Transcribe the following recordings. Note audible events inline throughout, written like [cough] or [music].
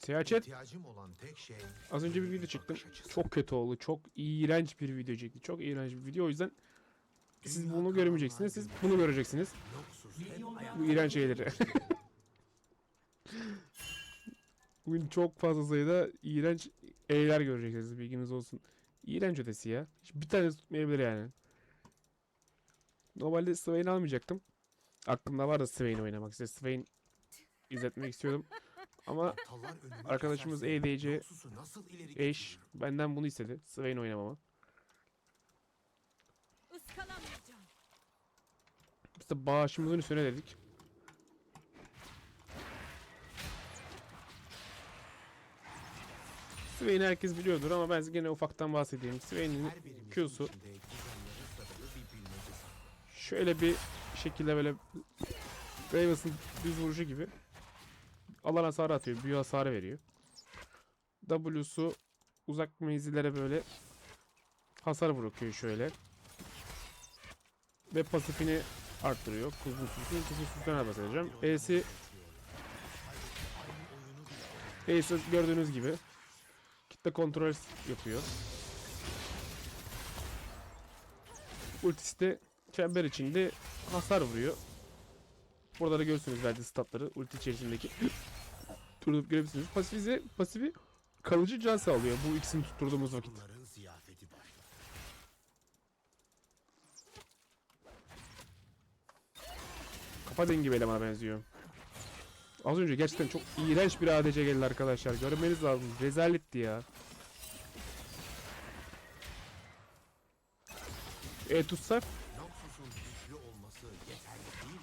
Seyahat İhtiyacım olan tek şey Az önce bir video çektim. Çok kötü oldu. Çok iğrenç bir video çekti. Çok iğrenç bir video. O yüzden siz bunu görmeyeceksiniz. Siz bunu göreceksiniz. Bu iğrenç şeyleri. [laughs] Bugün çok fazla sayıda iğrenç E'ler göreceksiniz. Bilginiz olsun. İğrenç ötesi ya. Hiç bir tane tutmayabilir yani. Normalde Swain almayacaktım. Aklımda vardı Swain oynamak. Size Swain izletmek istiyordum. [laughs] Ama Arkadaşımız EDC Noxus'u nasıl ileri eş benden bunu istedi. Swain. Iskalamayacağım. Biz de bağışımızın üstüne dedik. Swain'i herkes biliyordur ama ben gene ufaktan bahsedeyim. Swain'in Q'su şöyle bir şekilde böyle Ravens'ın düz vuruşu gibi alan hasarı atıyor. Büyü hasarı veriyor. W'su uzak menzillere böyle hasar bırakıyor şöyle. Ve pasifini arttırıyor. Kuzunsuzluğun kuzunsuzluğuna basacağım. E'si E'si gördüğünüz gibi kitle kontrol yapıyor. Ultisi de çember içinde hasar vuruyor. Burada da görürsünüz verdiği statları ulti içerisindeki. [laughs] Turdup görebilirsiniz. Pasifize, pasifi kalıcı can sağlıyor bu ikisini tutturduğumuz vakit. Kafa dengi bir elemana benziyor. Az önce gerçekten çok iğrenç bir ADC geldi arkadaşlar. Görmeniz lazım. Rezaletti ya. E tutsak Noxus'un güçlü olması yeterli değil.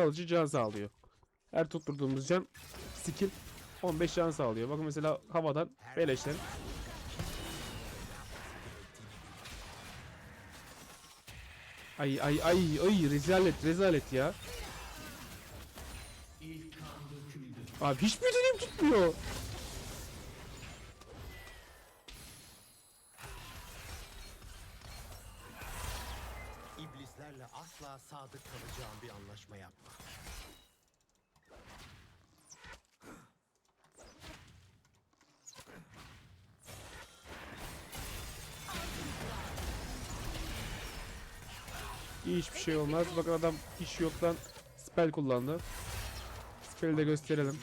Kalıcı can sağlıyor. Her tutturduğumuz can skill 15 can sağlıyor. Bakın mesela havadan beleşten. Ay ay ay ay rezalet rezalet ya. Abi hiçbir dilim tutmuyor. Sadık kalacağım bir anlaşma yapma. Hiçbir şey olmaz. Bakın adam hiç yoktan spell kullandı. Spell'i de gösterelim.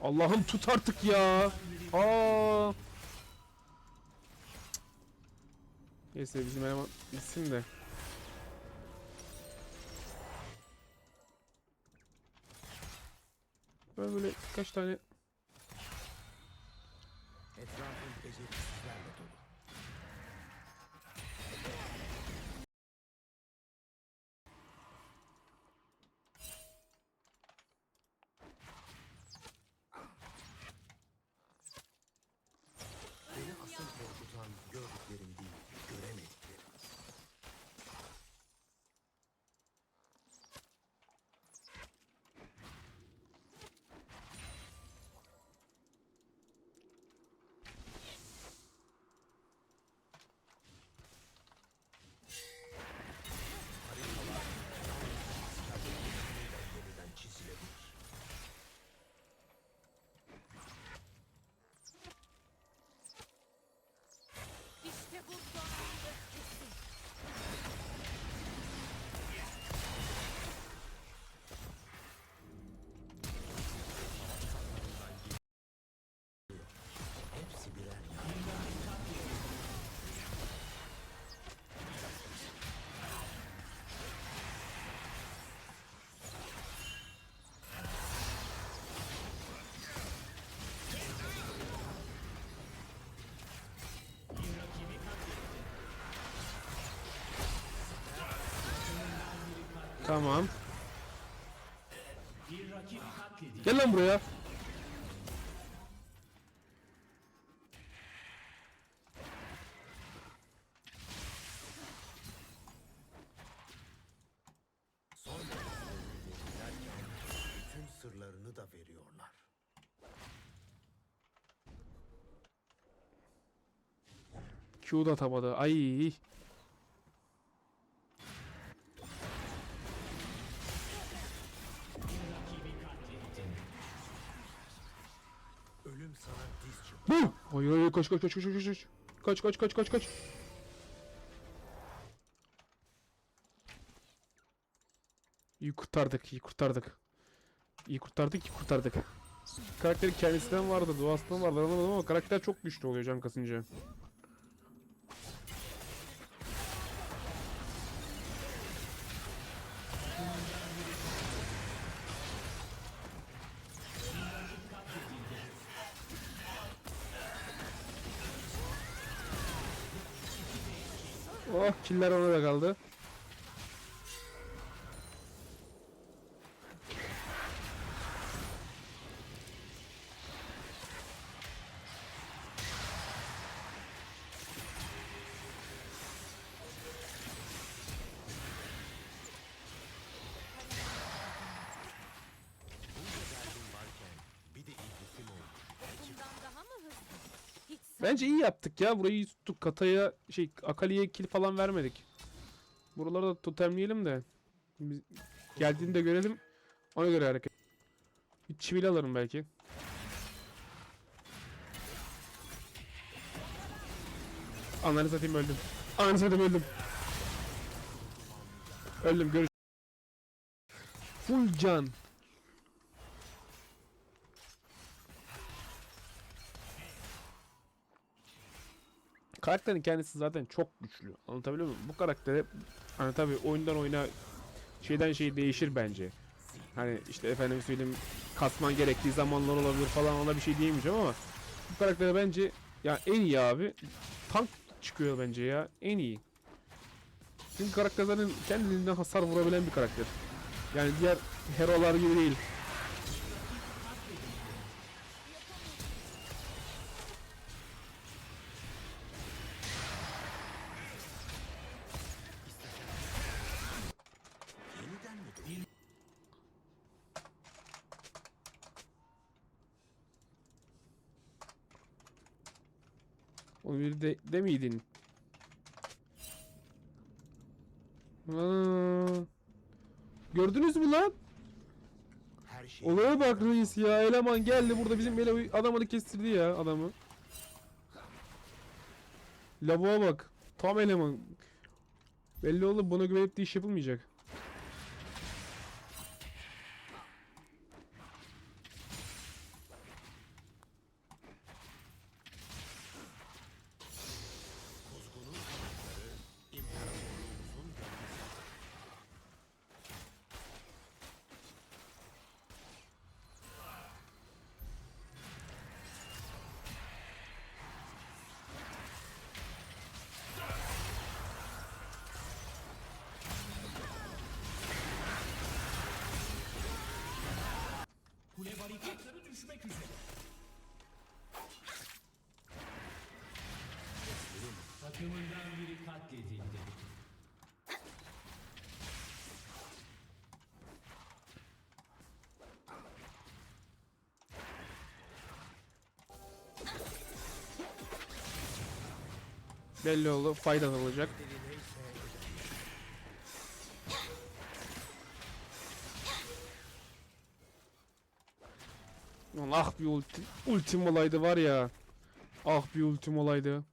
Allah'ım tut artık ya. Aa. Neyse bizim eleman gitsin de. Böyle birkaç tane Etrafın Tamam. Gel lan buraya. sırlarını da veriyorlar. Q da atamadı. Ay. Kaç kaç kaç kaç kaç kaç. Kaç kaç kaç kaç kaç. İyi kurtardık, iyi kurtardık. İyi kurtardık, iyi kurtardık. Karakterin kendisinden vardı, doğasından vardı anlamadım ama karakter çok güçlü oluyor can kasınca. Killer ona da kaldı. Bence iyi yaptık ya. Burayı iyi tuttuk. Kataya şey Akali'ye kill falan vermedik. Buraları da totemleyelim de. Biz geldiğinde görelim. Ona göre hareket. Bir çivil alırım belki. Ananı satayım öldüm. Ananı satayım öldüm. Öldüm görüş. Full can. Karakterin kendisi zaten çok güçlü. Anlatabiliyor muyum? Bu karakteri hani tabii oyundan oyuna şeyden şey değişir bence. Hani işte efendim söyleyeyim kasman gerektiği zamanlar olabilir falan ona bir şey diyemeyeceğim ama bu karaktere bence ya en iyi abi tank çıkıyor bence ya en iyi. Çünkü karakter zaten kendiliğinden hasar vurabilen bir karakter. Yani diğer herolar gibi değil. Yeniden mi doğdun? O bir de, de miydin? Aa, gördünüz mü lan? Her şey Olaya bak reis ya. Eleman geldi burada bizim ele adamını kestirdi ya adamı. Lavuğa bak. Tam eleman. Belli oldu buna güvenip de iş yapılmayacak. Katledildi. Belli oldu. Fayda alacak. Deli neyse Lan ah bir ulti, ultim olaydı var ya. Ah bir ultim olaydı.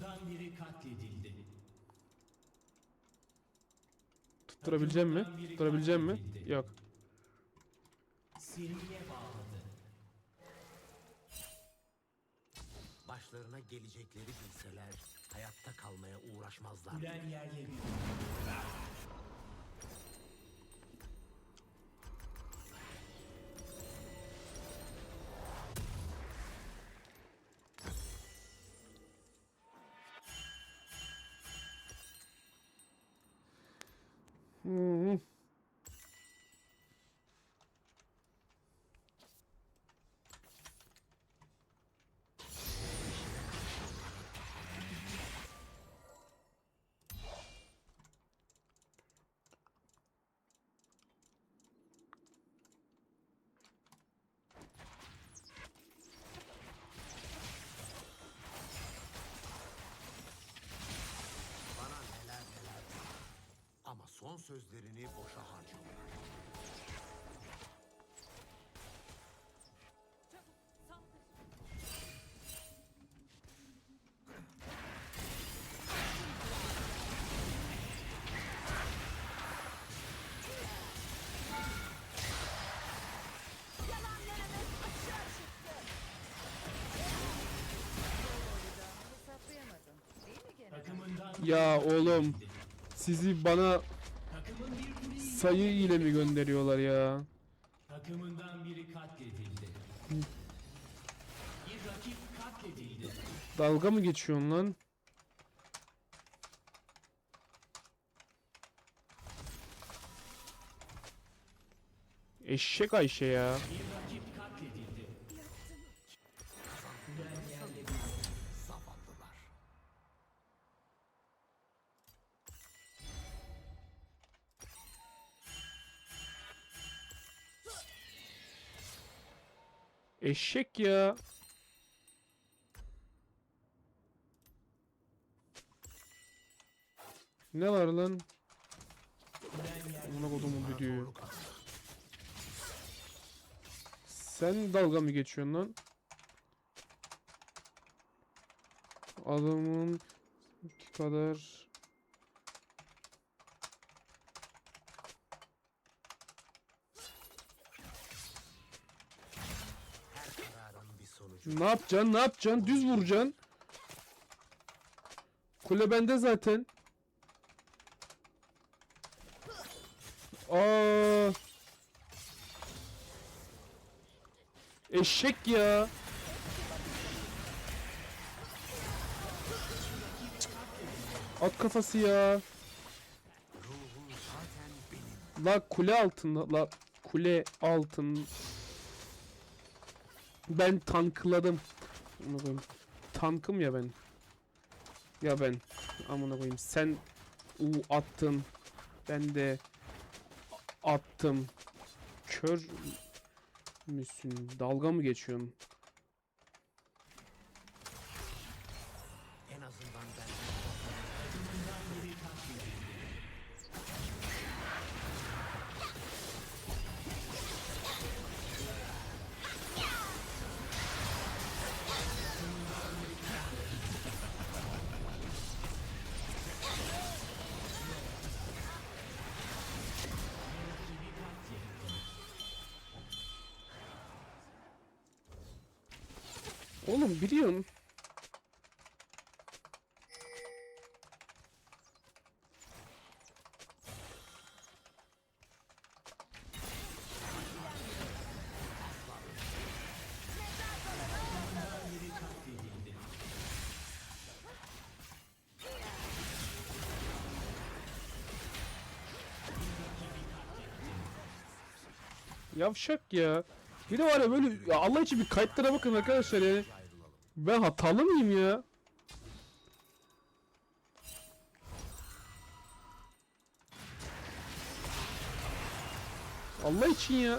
Takımından biri katledildi. Tutturabileceğim mi? Tutturabileceğim mi? Yok. Sirmiye bağladı. Başlarına gelecekleri bilseler hayatta kalmaya uğraşmazlar. Kulen yerle sözlerini boşa harcıyorlar. Ya oğlum sizi bana sayı ile mi gönderiyorlar ya? takımından biri katledildi. Bir rakip katledildi. Dalga mı geçiyorsun lan? Eşek Ayşe ya. Bir rakip Eşek ya. Ne var lan? Amına kodumun düdüğü. Sen dalga mı geçiyorsun lan? Adamın iki kadar Her kararın bir sonucu. Ne yapacaksın? Ne yapacaksın? Düz vuracaksın. Kule bende zaten. Aa. Eşek ya. At kafası ya. La kule altında la kule altın. Ben tankladım. Tankım ya ben. Ya ben. Amına koyayım. Sen u attın. Ben de attım. Kör müsün? Dalga mı geçiyorsun? Oğlum biliyorsun. Yavşak ya. Bir de var ya böyle ya Allah için bir kayıtlara bakın arkadaşlar yani. Ben hatalı mıyım ya? Allah için ya.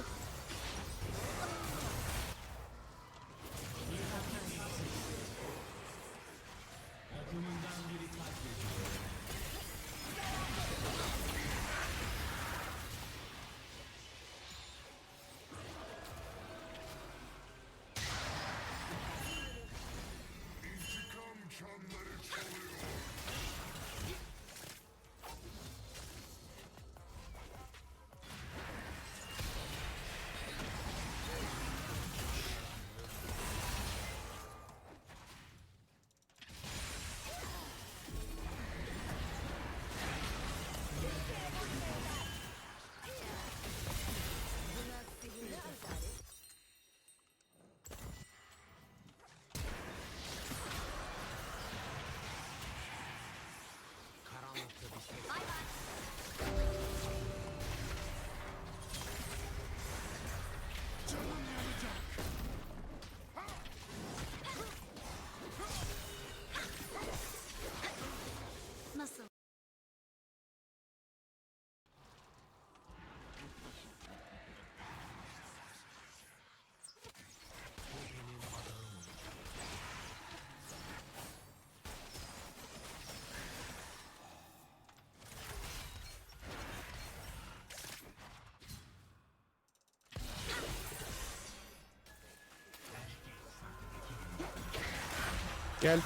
Gel.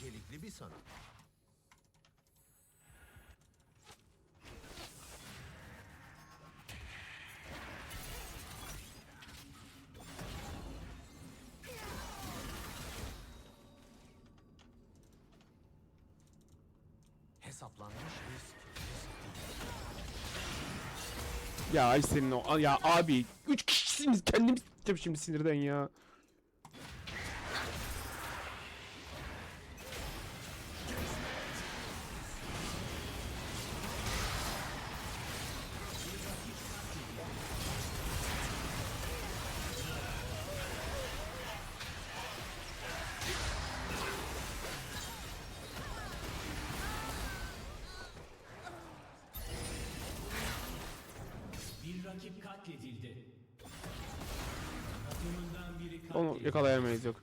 İncelikli bir sanat. Hesaplanmış risk. Ya ay senin o ya abi 3 kişisiniz kendimi s**eceğim şimdi sinirden ya. Onu yakalayamayız yok.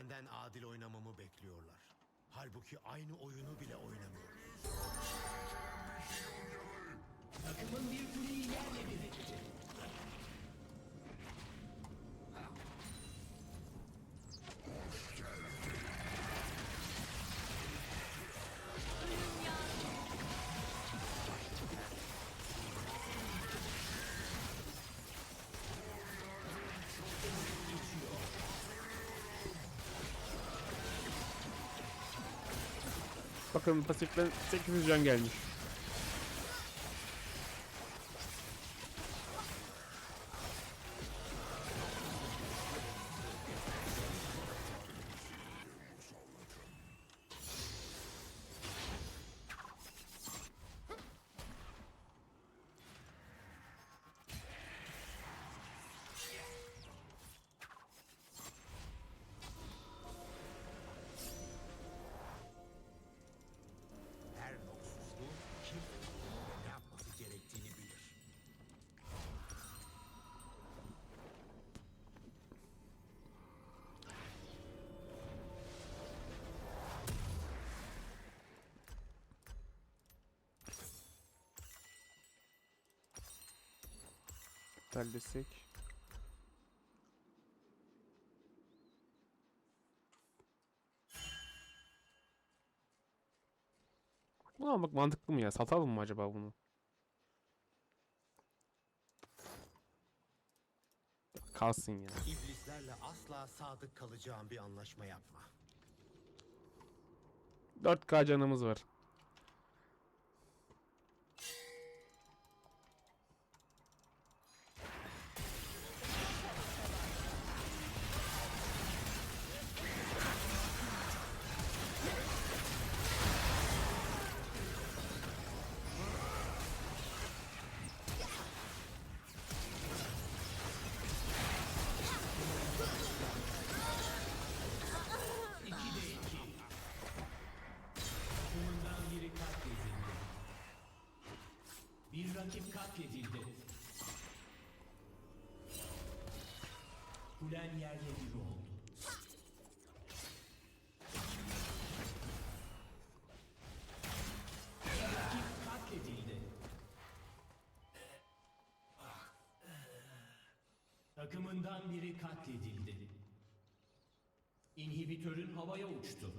Benden adil oynamamı bekliyorlar. Halbuki aynı oyunu bile oynamıyoruz. Takımın bir kuleyi yerle bir. Bakın pasiften 800 can gelmiş. İptal desek. Bunu almak mantıklı mı ya? Satalım mı acaba bunu? Kalsın ya. İblislerle asla sadık kalacağım bir anlaşma yapma. 4K canımız var. Kulen yerle bir oldu. Rakip katledildi. Takımından biri katledildi. İnhibitörün havaya uçtu.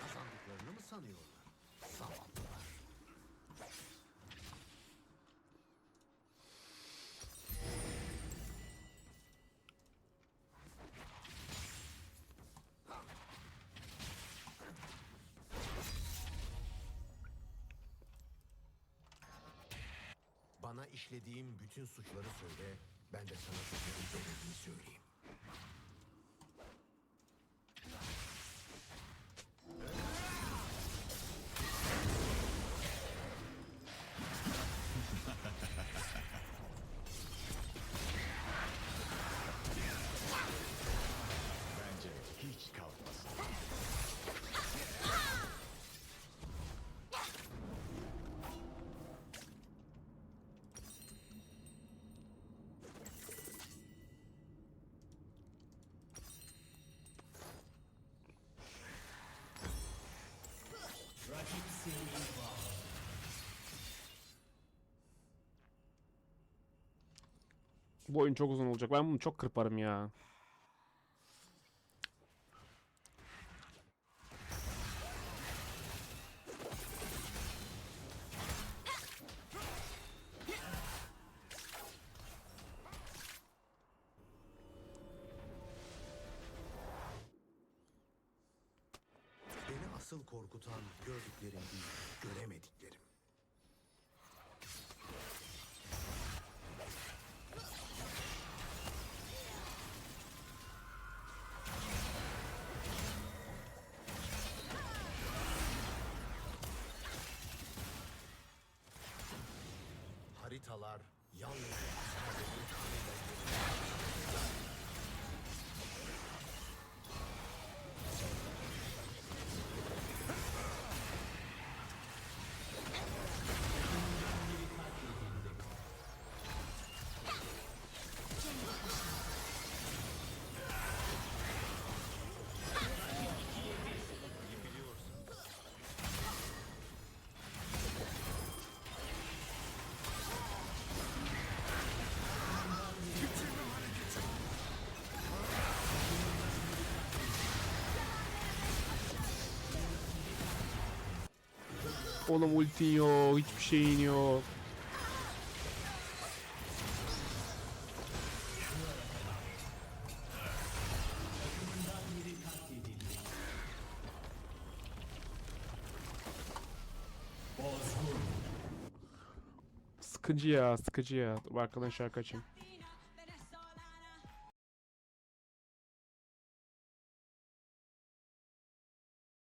Kazandıklarını mı sanıyorlar? Bana işlediğim bütün suçları söyle, ben de sana suçların ödediğini söyleyeyim. Bu oyun çok uzun olacak. Ben bunu çok kırparım ya. Beni asıl korkutan gördüklerim değil, göremediklerim. Oğlum ultin yok. Hiçbir şeyin yok. Sıkıcı ya. Sıkıcı ya. Arkadan şarkı açayım.